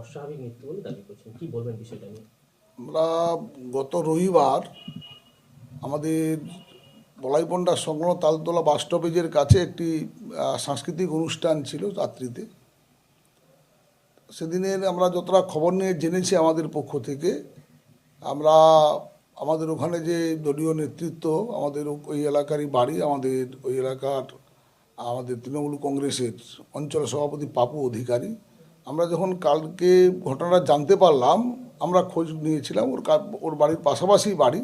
অস্বাভাবিক মৃত্যু বলে দাবি করছেন। কি বলবেন বিষয়টা নিয়ে? আমরা গত রবিবার আমাদের বলাইপন্ডা সংলগ্ন তালতলা বাস স্টপেজের কাছে একটি সাংস্কৃতিক অনুষ্ঠান ছিল রাত্রিতে। সেদিনের আমরা যতটা খবর নিয়ে জেনেছি আমাদের পক্ষ থেকে, আমরা আমাদের ওখানে যে দলীয় নেতৃত্ব, আমাদের ওই এলাকারই বাড়ি, আমাদের ওই এলাকার, আমাদের তৃণমূল কংগ্রেসের অঞ্চল সভাপতি পাপু অধিকারী আমরা যখন কালকে ঘটনাটা জানতে পারলাম, আমরা খোঁজ নিয়েছিলাম, ওর ওর বাড়ির পাশাপাশি বাড়ি।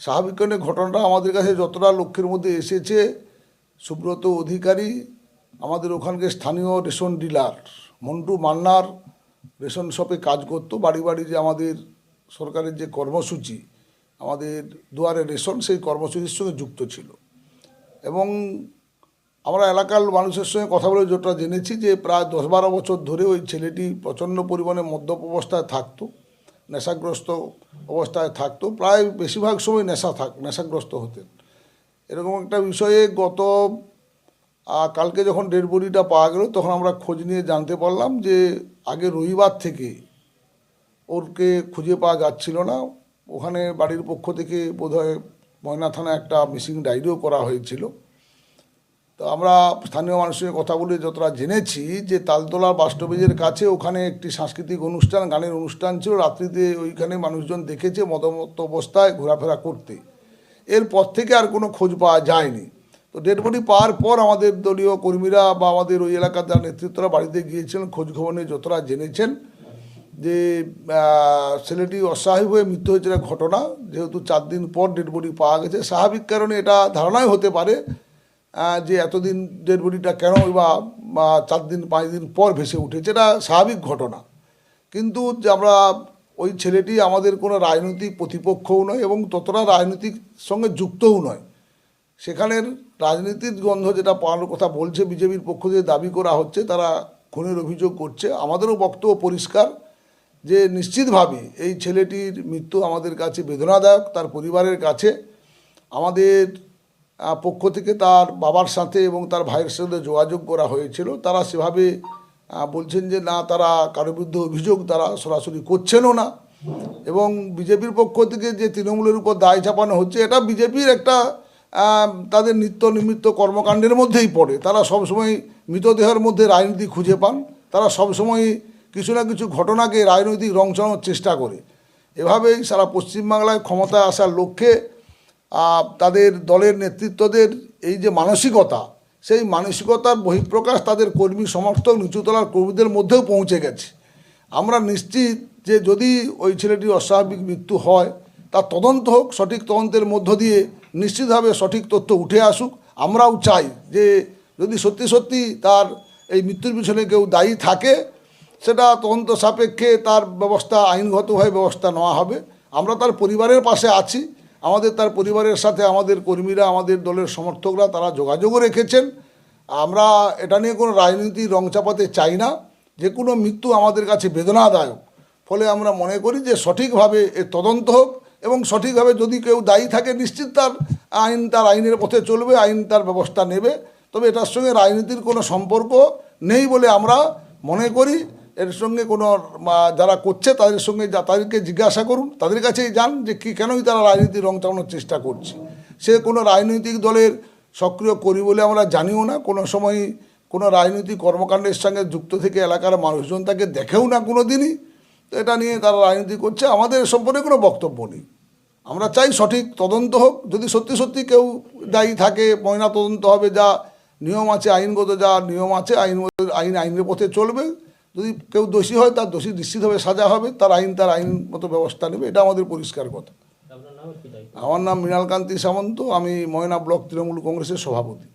স্বাভাবিক কারণে ঘটনাটা আমাদের কাছে যতটা লক্ষ্যের মধ্যে এসেছে, সুব্রত অধিকারী, আমাদের ওখানকার স্থানীয় রেশন ডিলার মন্টু মান্নার রেশন শপে কাজ করতো। বাড়ি বাড়ি যে আমাদের সরকারের যে কর্মসূচি, আমাদের দুয়ারে রেশন, সেই কর্মসূচির সঙ্গে যুক্ত ছিল। এবং আমরা এলাকার মানুষের সঙ্গে কথা বলে যেটা জেনেছি যে প্রায় দশ বারো বছর ধরে ওই ছেলেটি প্রচণ্ড পরিমাণে মদ্যপ অবস্থায় থাকতো, নেশাগ্রস্ত অবস্থায় থাকতো, প্রায় বেশিরভাগ সময় নেশা থাক, নেশাগ্রস্ত হতেন। এরকম একটা বিষয়ে গত কালকে যখন ডেড বডিটা পাওয়া গেল, তখন আমরা খোঁজ নিয়ে জানতে পারলাম যে আগে রবিবার থেকে ওরকে খুঁজে পাওয়া যাচ্ছিল না। ওখানে বাড়ির পক্ষ থেকে বোধহয় ময়না থানায় একটা মিসিং ডায়েরিও করা হয়েছিল। তো আমরা স্থানীয় মানুষের কথা বলে যতটা জেনেছি যে তালতলা বাস্তবেজের কাছে ওখানে একটি সাংস্কৃতিক অনুষ্ঠান, গানের অনুষ্ঠান ছিল। রাত্রিতে ওইখানে মানুষজন দেখেছে মদমত্ত অবস্থায় ঘোরাফেরা করতে। এরপর থেকে আর কোনো খোঁজ পাওয়া যায়নি। তো ডেড বডি পাওয়ার পর আমাদের দলীয় কর্মীরা বা আমাদের ওই এলাকার যারা নেতৃত্বরা বাড়িতে গিয়েছিলেন খোঁজ খবর নিয়ে যতটা জেনেছেন যে ছেলেটি অস্বাভাবিক হয়ে মৃত্যু হয়েছিল ঘটনা। যেহেতু চার দিন পর ডেড বডি পাওয়া গেছে, স্বাভাবিক কারণে এটা ধারণাই হতে পারে যে এতদিন ডেড বডিটা কেন বা চার দিন, পাঁচ দিন পর ভেসে উঠেছে, এটা স্বাভাবিক ঘটনা। কিন্তু যে আমরা, ওই ছেলেটি আমাদের কোনো রাজনৈতিক প্রতিপক্ষও নয় এবং ততটা রাজনীতির সঙ্গে যুক্তও নয়। সেখানের রাজনীতির গন্ধ যেটা পাওয়ানোর কথা বলছে বিজেপির পক্ষ থেকে দাবি করা হচ্ছে, তারা খুনের অভিযোগ করছে। আমাদেরও বক্তব্য পরিষ্কার যে নিশ্চিতভাবে এই ছেলেটির মৃত্যু আমাদের কাছে বেদনাদায়ক, তার পরিবারের কাছে। আমাদের পক্ষ থেকে তার বাবার সাথে এবং তার ভাইয়ের সাথে যোগাযোগ করা হয়েছিল। তারা সেভাবে বলছেন যে না, তারা কারোর বিরুদ্ধে অভিযোগ তারা সরাসরি করছেনও না এবং বিজেপির পক্ষ থেকে যে তৃণমূলের উপর দায় চাপানো হচ্ছে, এটা বিজেপির একটা তাদের নিত্য নিমিত্ত কর্মকাণ্ডের মধ্যেই পড়ে। তারা সবসময় মৃতদেহের মধ্যে রাজনীতি খুঁজে পান। তারা সবসময় কিছু না কিছু ঘটনাকে রাজনৈতিক রং চেষ্টা করে। এভাবেই সারা পশ্চিমবাংলায় ক্ষমতায় আসার লক্ষ্যে তাদের দলের নেতৃত্বদের এই যে মানসিকতা, সেই মানসিকতার বহিঃপ্রকাশ তাদের কর্মী সমর্থক নিচুতলার কর্মীদের মধ্যেও পৌঁছে গেছে। আমরা নিশ্চিত যে যদি ওই ছেলেটির অস্বাভাবিক মৃত্যু হয় তার তদন্ত হোক, সঠিক তদন্তের মধ্য দিয়ে নিশ্চিতভাবে সঠিক তথ্য উঠে আসুক। আমরাও চাই যে যদি সত্যি সত্যি তার এই মৃত্যুর পিছনে কেউ দায়ী থাকে, সেটা তদন্ত সাপেক্ষে তার ব্যবস্থা, আইনগতভাবে ব্যবস্থা নেওয়া হবে। আমরা তার পরিবারের পাশে আছি। আমাদের তার পরিবারের সাথে আমাদের কর্মীরা, আমাদের দলের সমর্থকরা তারা যোগাযোগও রেখেছেন। আমরা এটা নিয়ে কোনো রাজনীতি রং চাপাতে চাই না। যে কোনো মৃত্যু আমাদের কাছে বেদনাদায়ক। ফলে আমরা মনে করি যে সঠিকভাবে এ তদন্ত হোক এবং সঠিকভাবে যদি কেউ দায়ী থাকে, নিশ্চিত তার আইন, তার আইনের পথে চলবে, আইন তার ব্যবস্থা নেবে। তবে এটার সঙ্গে রাজনীতির কোনো সম্পর্ক নেই বলে আমরা মনে করি। এর সঙ্গে কোনো যারা করছে তাদের সঙ্গে তাদেরকে জিজ্ঞাসা করুন, তাদের কাছেই যান যে কী, কেনই তারা রাজনীতির রং চালানোর চেষ্টা করছে। সে কোনো রাজনৈতিক দলের সক্রিয় করি বলে আমরা জানিও না, কোনো সময় কোনো রাজনৈতিক কর্মকাণ্ডের সঙ্গে যুক্ত থেকে এলাকার মানুষজন তাকে দেখেও না কোনো দিনই। তো এটা নিয়ে তারা রাজনীতি করছে, আমাদের সম্পর্কে কোনো বক্তব্য নেই। আমরা চাই সঠিক তদন্ত হোক, যদি সত্যি সত্যি কেউ দায়ী থাকে ময়না তদন্ত হবে, যা নিয়ম আছে, আইনগত, যা নিয়ম আছে আইন আইন, আইনের পথে চলবে যদি কেউ দোষী হয় তার দোষী নিশ্চিতভাবে সাজা হবে তার আইন তার আইন মতো ব্যবস্থা নেবে এটা আমাদের পরিষ্কার কথা। আমার নাম মৃণালকান্তি সামন্ত আমি ময়না ব্লক তৃণমূল কংগ্রেসের সভাপতি।